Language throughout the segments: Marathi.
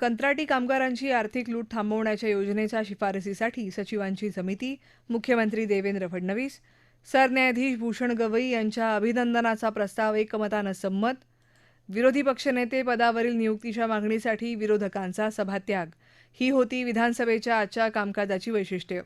कंत्राटी कामगारांची आर्थिक लूट थांबवण्याच्या योजनेच्या शिफारसीसाठी सचिवांची समिती मुख्यमंत्री देवेंद्र फडणवीस सरन्यायाधीश भूषण गवई यांच्या अभिनंदनाचा प्रस्ताव एकमतानं संमत विरोधी पक्षनेते पदावरील नियुक्तीच्या मागणीसाठी विरोधकांचा सभात्याग. ही होती विधानसभेच्या आजच्या कामकाजाची वैशिष्ट्य.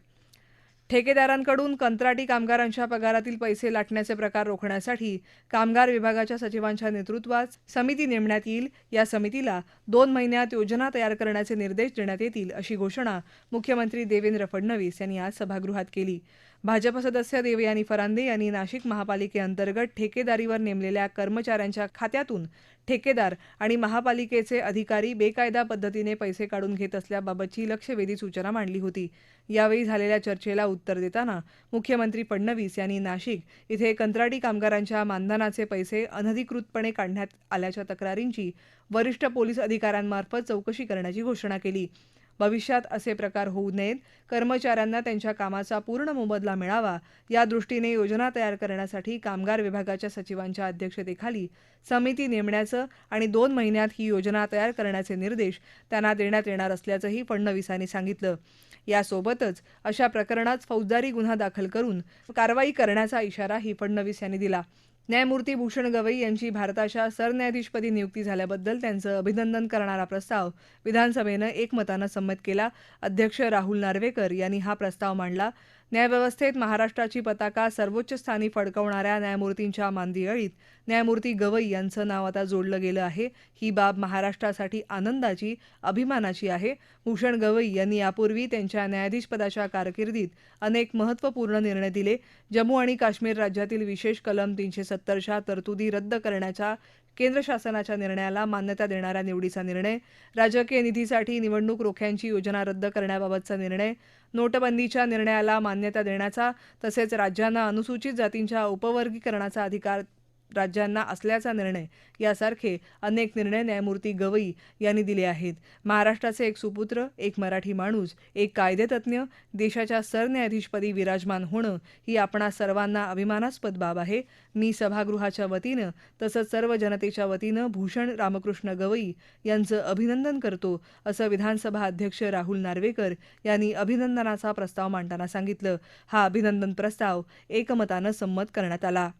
ठेकेदारांकडून कंत्राटी कामगारांच्या पगारातील पैसे लाटण्याचे प्रकार रोखण्यासाठी कामगार विभागाच्या सचिवांच्या नेतृत्वात समिती नेमण्यात येईल. या समितीला दोन महिन्यात योजना तयार करण्याचे निर्देश देण्यात येतील अशी घोषणा मुख्यमंत्री देवेंद्र फडणवीस यांनी आज सभागृहात केली. भाजप सदस्य देवयानी फरांदे यांनी नाशिक महापालिकेअंतर्गत ठेकेदारीवर नेमलेल्या कर्मचाऱ्यांच्या खात्यातून ठेकेदार आणि महापालिकेचे अधिकारी बेकायदा पद्धतीने पैसे काढून घेत असल्याबाबतची लक्षवेधी सूचना मांडली होती. यावेळी झालेल्या चर्चेला उत्तर देताना मुख्यमंत्री फडणवीस यांनी नाशिक इथे कंत्राटी कामगारांच्या मानधनाचे पैसे अनधिकृतपणे काढण्यात आल्याच्या तक्रारींची वरिष्ठ पोलीस अधिकाऱ्यांमार्फत चौकशी करण्याची घोषणा केली. भविष्यात असे प्रकार होऊ नयेत. कर्मचाऱ्यांना त्यांच्या कामाचा पूर्ण मोबदला मिळावा या दृष्टीने योजना तयार करण्यासाठी कामगार विभागाच्या सचिवांच्या अध्यक्षतेखाली समिती नेमण्याचं आणि दोन महिन्यात ही योजना तयार करण्याचे निर्देश त्यांना देण्यात येणार असल्याचंही फडणवीसांनी सांगितलं. यासोबतच अशा प्रकरणात फौजदारी गुन्हा दाखल करून कारवाई करण्याचा इशाराही फडणवीस यांनी दिला. न्यायमूर्ती भूषण गवई यांची भारताच्या सरन्यायाधीशपदी नियुक्ती झाल्याबद्दल त्यांचं अभिनंदन करणारा प्रस्ताव विधानसभेनं एकमतानं संमत केला. अध्यक्ष राहुल नार्वेकर यांनी हा प्रस्ताव मांडला. न्यायव्यवस्थेत महाराष्ट्राची पताका सर्वोच्च स्थानी फडकवणाऱ्या न्यायमूर्तींच्या मांदियाळीत न्यायमूर्ती गवई यांचं नाव आता जोडलं गेलं आहे. ही बाब महाराष्ट्रासाठी आनंदाची अभिमानाची आहे. भूषण गवई यांनी यापूर्वी त्यांच्या न्यायाधीशपदाच्या कारकिर्दीत अनेक महत्त्वपूर्ण निर्णय दिले. जम्मू आणि काश्मीर राज्यातील विशेष कलम तीनशे सत्तरच्या तरतुदी रद्द करण्याच्या केंद्र शासनाच्या निर्णयाला मान्यता देणाऱ्या निवडीचा निर्णय राजकीय निधीसाठी निवडणूक रोख्यांची योजना रद्द करण्याबाबतचा निर्णय नोटबंदीच्या निर्णयाला मान्यता देण्याचा तसेच राज्यांना अनुसूचित जातींच्या उपवर्गीकरणाचा अधिकार राज्यांना असल्याचा निर्णय यासारखे अनेक निर्णय न्यायमूर्ती गवई यांनी दिले आहेत. महाराष्ट्राचे एक सुपुत्र एक मराठी माणूस एक कायदेतज्ञ देशाच्या सरन्यायाधीशपदी विराजमान होणं ही आपणा सर्वांना अभिमानास्पद बाब आहे. मी सभागृहाच्या वतीनं तसंच सर्व जनतेच्या वतीनं भूषण रामकृष्ण गवई यांचं अभिनंदन करतो असं विधानसभा अध्यक्ष राहुल नार्वेकर यांनी अभिनंदनाचा प्रस्ताव मांडताना सांगितलं. हा अभिनंदन प्रस्ताव एकमतानं संमत करण्यात आला.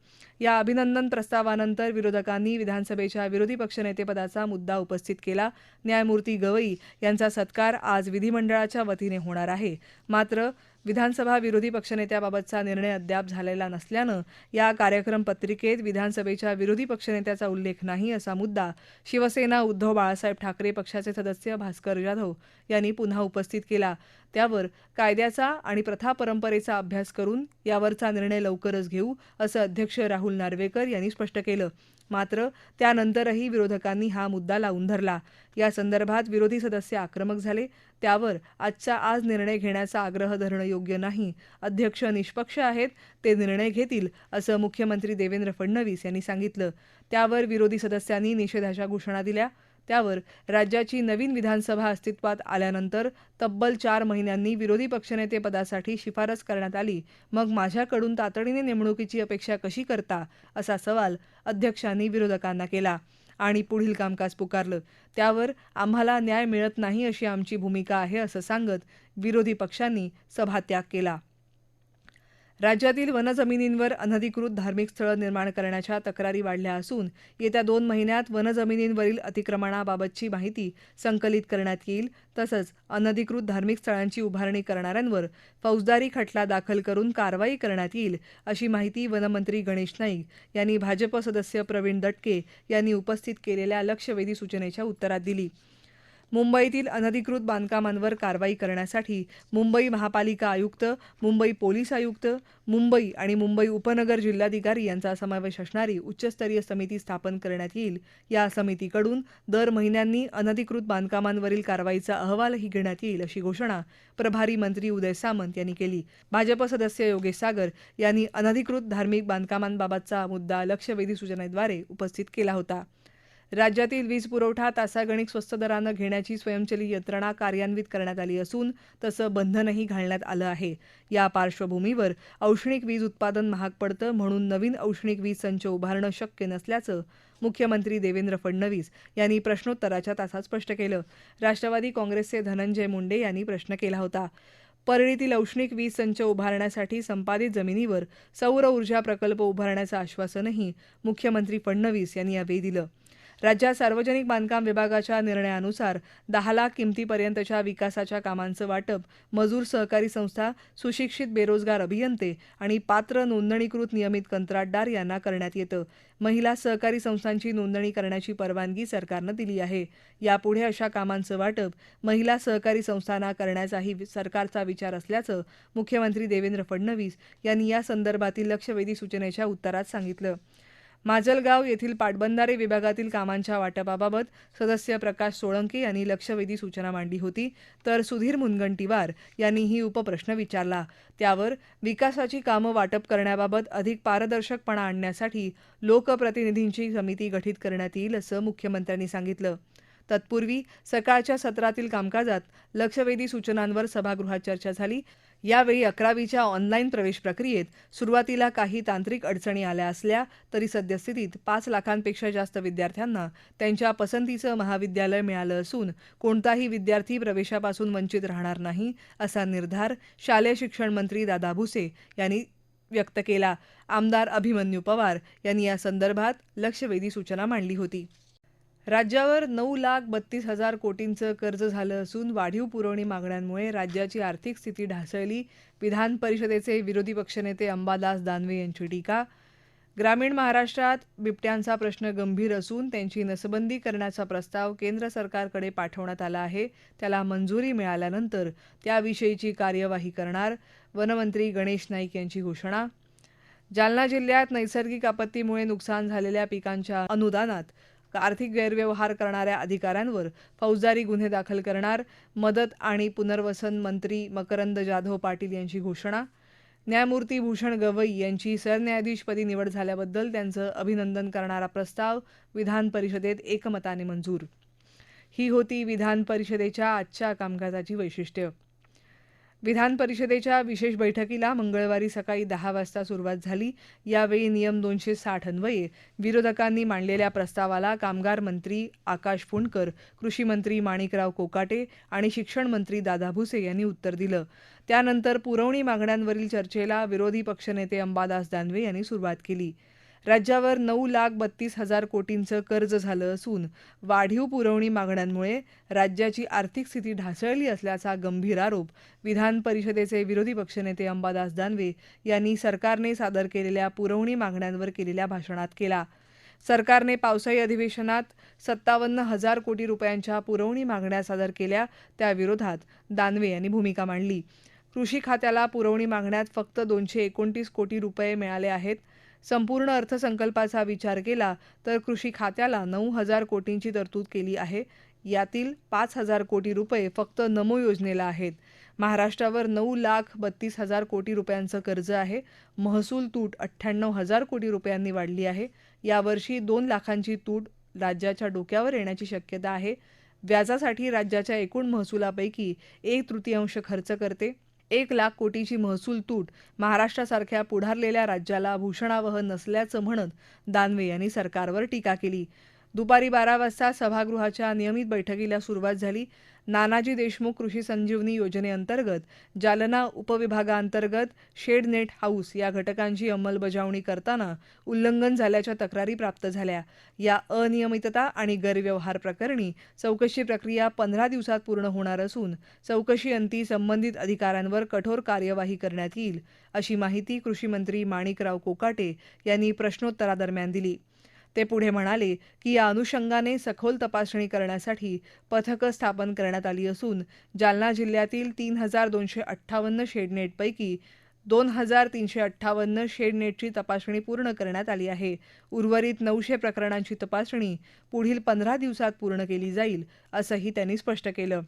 या अभिनंदन प्रस्तावानंतर विरोधकांनी विधानसभेच्या विरोधी पक्षनेतेपदाचा मुद्दा उपस्थित केला. न्यायमूर्ती गवई यांचा सत्कार आज विधिमंडळाच्या वतीने होणार आहे. मात्र विधानसभा विरोधी पक्षनेत्याबाबतचा निर्णय अद्याप झालेला नसल्यानं या कार्यक्रम पत्रिकेत विधानसभेच्या विरोधी पक्षनेत्याचा उल्लेख नाही असा मुद्दा शिवसेना उद्धव बाळासाहेब ठाकरे पक्षाचे सदस्य भास्कर जाधव यांनी पुन्हा उपस्थित केला. त्यावर कायद्याचा आणि प्रथा परंपरेचा अभ्यास करून यावरचा निर्णय लवकरच घेऊ असं अध्यक्ष राहुल नार्वेकर यांनी स्पष्ट केलं. मात्र त्यानंतरही विरोधकांनी हा मुद्दा लावून धरला. या संदर्भात विरोधी सदस्य आक्रमक झाले. त्यावर आजचा आज निर्णय घेण्याचा आग्रह धरणं योग्य नाही. अध्यक्ष निष्पक्ष आहेत ते निर्णय घेतील असं मुख्यमंत्री देवेंद्र फडणवीस यांनी सांगितलं. त्यावर विरोधी सदस्यांनी निषेधाच्या घोषणा दिल्या. त्यावर राज्याची नवीन विधानसभा अस्तित्वात आल्यानंतर तब्बल चार महिन्यांनी विरोधी पक्षनेते पदासाठी शिफारस करण्यात आली. मग माझ्याकडून तातडीने नेमणुकीची अपेक्षा कशी करता? असा सवाल अध्यक्षांनी विरोधकांना केला आणि पुढील कामकाज पुकारलं. त्यावर आम्हाला न्याय मिळत नाही अशी आमची भूमिका आहे असं सांगत विरोधी पक्षांनी सभात्याग केला. राज्यातील वनजमिनींवर अनधिकृत धार्मिक स्थळं निर्माण करण्याच्या तक्रारी वाढल्या असून येत्या दोन महिन्यात वनजमिनींवरील अतिक्रमणाबाबतची माहिती संकलित करण्यात येईल. तसंच अनधिकृत धार्मिक स्थळांची उभारणी करणाऱ्यांवर फौजदारी खटला दाखल करून कारवाई करण्यात येईल अशी माहिती वनमंत्री गणेश नाईक यांनी भाजप सदस्य प्रवीण दटके यांनी उपस्थित केलेल्या लक्षवेधी सूचनेच्या उत्तरात दिली. मुंबईतील अनधिकृत बांधकामांवर कारवाई करण्यासाठी मुंबई महापालिका आयुक्त मुंबई पोलीस आयुक्त मुंबई आणि मुंबई उपनगर जिल्हाधिकारी यांचा समावेश असणारी उच्चस्तरीय समिती स्थापन करण्यात येईल. या समितीकडून दर महिन्यांनी अनधिकृत बांधकामांवरील कारवाईचा अहवालही घेण्यात येईल अशी घोषणा प्रभारी मंत्री उदय सामंत यांनी केली. भाजप सदस्य योगेश सागर यांनी अनधिकृत धार्मिक बांधकामांबाबतचा मुद्दा लक्षवेधी सूचनेद्वारे उपस्थित केला होता. राज्यातील वीज पुरवठा तासागणिक स्वस्त दरानं घेण्याची स्वयंचलित यंत्रणा कार्यान्वित करण्यात आली असून तसं बंधनही घालण्यात आलं आहे. या पार्श्वभूमीवर औष्णिक वीज उत्पादन महाग पडतं म्हणून नवीन औष्णिक वीज संच उभारणं शक्य नसल्याचं मुख्यमंत्री देवेंद्र फडणवीस यांनी प्रश्नोत्तराच्या तासात स्पष्ट केलं. राष्ट्रवादी काँग्रेसचे धनंजय मुंडे यांनी प्रश्न केला होता. परळीतील औष्णिक वीज संच उभारण्यासाठी संपादित जमिनीवर सौर ऊर्जा प्रकल्प उभारण्याचं आश्वासनही मुख्यमंत्री फडणवीस यांनी यावेळी दिलं. राज्यात सार्वजनिक बांधकाम विभागाच्या निर्णयानुसार दहा लाख किमतीपर्यंतच्या विकासाच्या कामांचं वाटप मजूर सहकारी संस्था सुशिक्षित बेरोजगार अभियंते आणि पात्र नोंदणीकृत नियमित कंत्राटदार यांना करण्यात येतं. महिला सहकारी संस्थांची नोंदणी करण्याची परवानगी सरकारनं दिली आहे. यापुढे अशा कामांचं वाटप महिला सहकारी संस्थांना करण्याचाही सरकारचा विचार असल्याचं मुख्यमंत्री देवेंद्र फडणवीस यांनी या संदर्भातील लक्षवेधी सूचनेच्या उत्तरात सांगितलं. माजलगाव येथील पाटबंधारे विभागातील कामांच्या वाटपाबाबत सदस्य प्रकाश सोळंके यांनी लक्षवेधी सूचना मांडली होती. तर सुधीर मुनगंटीवार यांनी ही उपप्रश्न विचारला. त्यावर विकासाची कामं वाटप करण्याबाबत अधिक पारदर्शकपणा आणण्यासाठी लोकप्रतिनिधींची समिती गठीत करण्यात येईल असं मुख्यमंत्र्यांनी सांगितलं. तत्पूर्वी सकाळच्या सत्रातील कामकाजात लक्षवेधी सूचनांवर सभागृहात चर्चा झाली. यावेळी अकरावीच्या ऑनलाईन प्रवेश प्रक्रियेत सुरुवातीला काही तांत्रिक अडचणी आल्या असल्या तरी सद्यस्थितीत पाच लाखांपेक्षा जास्त विद्यार्थ्यांना त्यांच्या पसंतीचं महाविद्यालय मिळालं असून कोणताही विद्यार्थी प्रवेशापासून वंचित राहणार नाही असा निर्धार शालेय शिक्षण मंत्री दादा भुसे यांनी व्यक्त केला. आमदार अभिमन्यू पवार यांनी या संदर्भात लक्षवेधी सूचना मांडली होती. राज्यावर नऊ लाख बत्तीस हजार कोटींचं कर्ज झालं असून वाढीव पुरवणी मागण्यांमुळे राज्याची आर्थिक स्थिती ढासळली. विधान परिषदेचे विरोधी पक्षनेते अंबादास दानवे यांची टीका. ग्रामीण महाराष्ट्रात बिबट्यांचा प्रश्न गंभीर असून त्यांची नसबंदी करण्याचा प्रस्ताव केंद्र सरकारकडे पाठवण्यात आला आहे. त्याला मंजुरी मिळाल्यानंतर त्याविषयीची कार्यवाही करणार वनमंत्री गणेश नाईक यांची घोषणा. जालना जिल्ह्यात नैसर्गिक आपत्तीमुळे नुकसान झालेल्या पिकांच्या अनुदानात आर्थिक गैरव्यवहार करणाऱ्या अधिकाऱ्यांवर फौजदारी गुन्हे दाखल करणार? मदत आणि पुनर्वसन मंत्री मकरंद जाधव पाटील यांची घोषणा. न्यायमूर्ती भूषण गवई यांची सरन्यायाधीशपदी निवड झाल्याबद्दल त्यांचं अभिनंदन करणारा प्रस्ताव विधान परिषदेत एकमताने मंजूर. ही होती विधान परिषदेच्या आजच्या कामकाजाची वैशिष्ट्य. विधान परिषदेच्या विशेष बैठकीला मंगळवारी सकाळी दहा वाजता सुरुवात झाली. यावेळी नियम दोनशे साठ अन्वये विरोधकांनी मांडलेल्या प्रस्तावाला कामगार मंत्री आकाश फुंडकर कृषी मंत्री माणिकराव कोकाटे आणि शिक्षण मंत्री दादा भुसे यांनी उत्तर दिलं. त्यानंतर पुरवणी मागण्यांवरील चर्चेला विरोधी पक्षनेते अंबादास दानवे यांनी सुरुवात केली. राज्यावर नऊ लाख बत्तीस हजार कोटींचं कर्ज झालं असून वाढीव पुरवणी मागण्यांमुळे राज्याची आर्थिक स्थिती ढासळली असल्याचा गंभीर आरोप विधान परिषदेचे विरोधी पक्षनेते अंबादास दानवे यांनी सरकारने सादर केलेल्या पुरवणी मागण्यांवर केलेल्या भाषणात केला. सरकारने पावसाळी अधिवेशनात सत्तावन्न हजार कोटी रुपयांच्या पुरवणी मागण्या सादर केल्या त्याविरोधात दानवे यांनी भूमिका मांडली. कृषी खात्याला पुरवणी मागण्यात फक्त दोनशे एकोणतीस कोटी रुपये मिळाले आहेत संपूर्ण अर्थसंकल्पाचा विचार केला तर कृषी खात्याला नऊ हजार कोटींची तरतूद केली आहे. यातील पाच हजार कोटी रुपये फक्त नमो योजनेला आहेत. महाराष्ट्रावर नऊ लाख बत्तीस हजार कोटी रुपयांचं कर्ज आहे. महसूल तूट अठ्ठ्याण्णव हजार कोटी रुपयांनी वाढली आहे. यावर्षी दोन लाखांची तूट राज्याच्या डोक्यावर येण्याची शक्यता आहे. व्याजासाठी राज्याच्या एकूण महसुलापैकी एक तृतीयांश खर्च करते. एक लाख कोटीची महसूल तूट महाराष्ट्रासारख्या पुढारलेल्या राज्याला भूषणावह नसल्याचं म्हणत दानवे यांनी सरकारवर टीका केली. दुपारी बारा वाजता सभागृहाच्या नियमित बैठकीला सुरुवात झाली. नानाजी देशमुख कृषी संजीवनी योजनेअंतर्गत जालना उपविभागांतर्गत शेड नेट हाऊस या घटकांची अंमलबजावणी करताना उल्लंघन झाल्याच्या तक्रारी प्राप्त झाल्या. या अनियमितता आणि गैरव्यवहार प्रकरणी चौकशी प्रक्रिया पंधरा दिवसात पूर्ण होणार असून चौकशी अंती संबंधित अधिकाऱ्यांवर कठोर कार्यवाही करण्यात येईल अशी माहिती कृषी मंत्री माणिकराव कोकाटे यांनी प्रश्नोत्तरादरम्यान दिली. ते पुढे म्हणाले की या अनुषंगाने सखोल तपासणी करण्यासाठी पथकं स्थापन करण्यात आली असून जालना जिल्ह्यातील तीन हजार दोनशे अठ्ठावन्न शेडनेटपैकी दोन हजार तीनशे अठ्ठावन्न शेडनेटची तपासणी पूर्ण करण्यात आली आहे. उर्वरित नऊशे प्रकरणांची तपासणी पुढील पंधरा दिवसात पूर्ण केली जाईल असंही त्यांनी स्पष्ट केलं.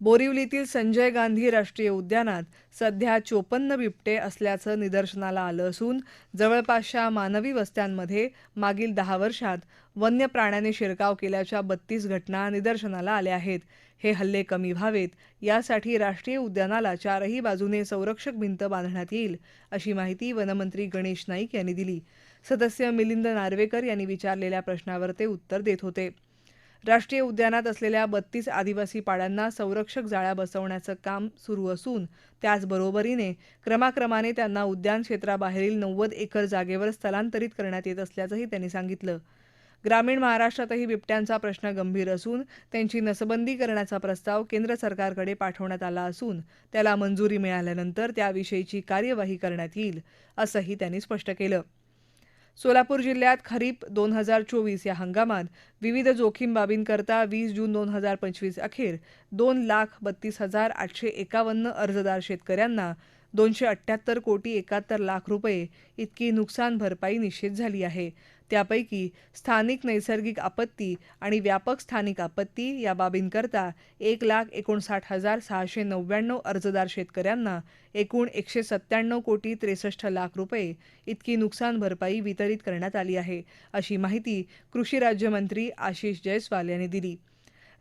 बोरिवलीतील संजय गांधी राष्ट्रीय उद्यानात सध्या चोपन्न बिबटे असल्याचं निदर्शनाला आलं असून जवळपासच्या मानवी वस्त्यांमध्ये मागील दहा वर्षात वन्य प्राण्यांनी शिरकाव केल्याच्या बत्तीस घटना निदर्शनाला आल्या आहेत. हे हल्ले कमी व्हावेत यासाठी राष्ट्रीय उद्यानाला चारही बाजूने संरक्षक भिंत बांधण्यात येईल अशी माहिती वनमंत्री गणेश नाईक यांनी दिली. सदस्य मिलिंद नार्वेकर यांनी विचारलेल्या प्रश्नावर ते उत्तर देत होते. राष्ट्रीय उद्यानात असलेल्या बत्तीस आदिवासी पाड्यांना संरक्षक जाळ्या बसवण्याचं काम सुरू असून त्याचबरोबरीने क्रमाक्रमाने त्यांना उद्यान क्षेत्राबाहेरील नव्वद एकर जागेवर स्थलांतरित करण्यात येत असल्याचंही त्यांनी सांगितलं. ग्रामीण महाराष्ट्रातही बिबट्यांचा प्रश्न गंभीर असून त्यांची नसबंदी करण्याचा प्रस्ताव केंद्र सरकारकडे पाठवण्यात आला असून त्याला मंजुरी मिळाल्यानंतर त्याविषयीची कार्यवाही करण्यात येईल असंही त्यांनी स्पष्ट केलं. सोलापूर जिल्ह्यात खरीप दोन हजार चोवीस या हंगामात विविध जोखीम बाबींकरता वीस जून दोन हजार पंचवीस अखेर दोन लाख बत्तीस हजार आठशे एकावन्न अर्जदार शेतकऱ्यांना दोनशे अठ्ठ्याहत्तर कोटी एकाहत्तर लाख रुपये इतकी नुकसान भरपाई निश्चित झाली आहे. त्यापैकी स्थानिक नैसर्गिक आपत्ती आणि व्यापक स्थानिक आपत्ती या बाबींकरता एक लाख एकोणसाठ हजार सहाशे नव्याण्णव अर्जदार शेतकऱ्यांना एकूण एकशे सत्त्याण्णव कोटी त्रेसष्ट लाख रुपये इतकी नुकसान भरपाई वितरित करण्यात आली आहे अशी माहिती कृषी राज्यमंत्री आशिष जयस्वाल यांनी दिली.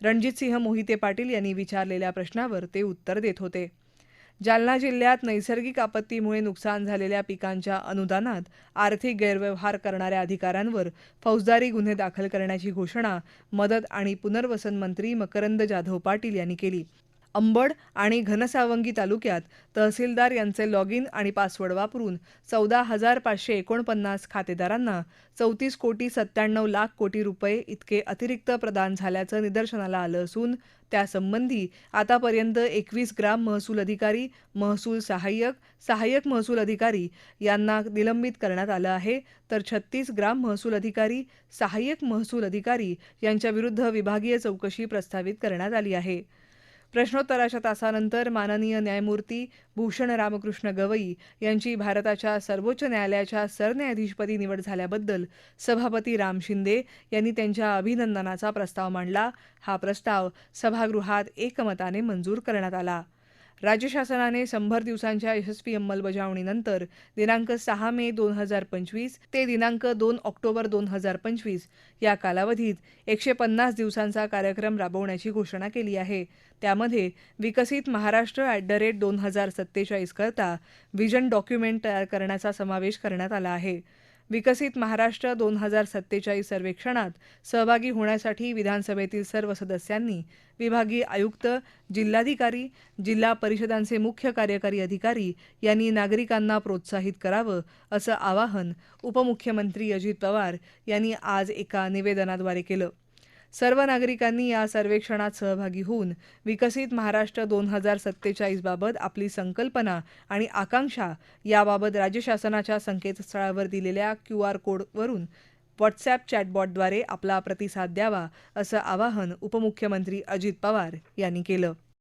रणजितसिंह मोहिते पाटील यांनी विचारलेल्या प्रश्नावर ते उत्तर देत होते. जालना जिल्ह्यात नैसर्गिक आपत्तीमुळे नुकसान झालेल्या पिकांच्या अनुदानात आर्थिक गैरव्यवहार करणाऱ्या अधिकाऱ्यांवर फौजदारी गुन्हे दाखल करण्याची घोषणा मदत आणि पुनर्वसन मंत्री मकरंद जाधव पाटील यांनी केली. अंबड आणि घनसावंगी तालुक्यात तहसीलदार यांचे लॉग इन आणि पासवर्ड वापरून चौदा हजार पाचशे एकोणपन्नास खातेदारांना चौतीस कोटी सत्त्याण्णव लाख कोटी रुपये इतके अतिरिक्त प्रदान झाल्याचं निदर्शनाला आलं असून त्यासंबंधी आतापर्यंत एकवीस ग्राम महसूल अधिकारी महसूल सहाय्यक सहाय्यक महसूल अधिकारी यांना निलंबित करण्यात आलं आहे. तर छत्तीस ग्राम महसूल अधिकारी सहाय्यक महसूल अधिकारी यांच्याविरुद्ध विभागीय चौकशी प्रस्तावित करण्यात आली आहे. प्रश्नोत्तराच्या तासानंतर माननीय न्यायमूर्ती भूषण रामकृष्ण गवई यांची भारताच्या सर्वोच्च न्यायालयाच्या सरन्यायाधीशपदी निवड झाल्याबद्दल सभापती राम शिंदे यांनी त्यांच्या अभिनंदनाचा प्रस्ताव मांडला. हा प्रस्ताव सभागृहात एकमताने मंजूर करण्यात आला. राज्य शासनाने शंभर दिवसांच्या यशस्वी अंमलबजावणीनंतर दिनांक सहा मे दोन हजार पंचवीस ते दिनांक दोन ऑक्टोबर दोन हजार पंचवीस या कालावधीत एकशे पन्नास दिवसांचा कार्यक्रम राबवण्याची घोषणा केली आहे. त्यामध्ये विकसित महाराष्ट्र ॲट द रेट दोन हजार सत्तेचाळीस करता व्हिजन डॉक्युमेंट तयार करण्याचा समावेश करण्यात आला आहे. विकसित महाराष्ट्र दोन हजार सत्तेचाळीस सर्वेक्षणात सहभागी होण्यासाठी विधानसभेतील सर्व सदस्यांनी विभागीय आयुक्त जिल्हाधिकारी जिल्हा परिषदांचे मुख्य कार्यकारी अधिकारी यांनी नागरिकांना प्रोत्साहित करावं असं आवाहन उपमुख्यमंत्री अजित पवार यांनी आज एका निवेदनाद्वारे केलं. सर्व नागरिकांनी या सर्वेक्षणात सहभागी होऊन विकसित महाराष्ट्र दोन हजार सत्तेचाळीस बाबत आपली संकल्पना आणि आकांक्षा याबाबत राज्य शासनाच्या संकेतस्थळावर दिलेल्या क्यू आर कोडवरून व्हॉट्सॲप चॅटबॉटद्वारे आपला प्रतिसाद द्यावा असं आवाहन उपमुख्यमंत्री अजित पवार यांनी केलं.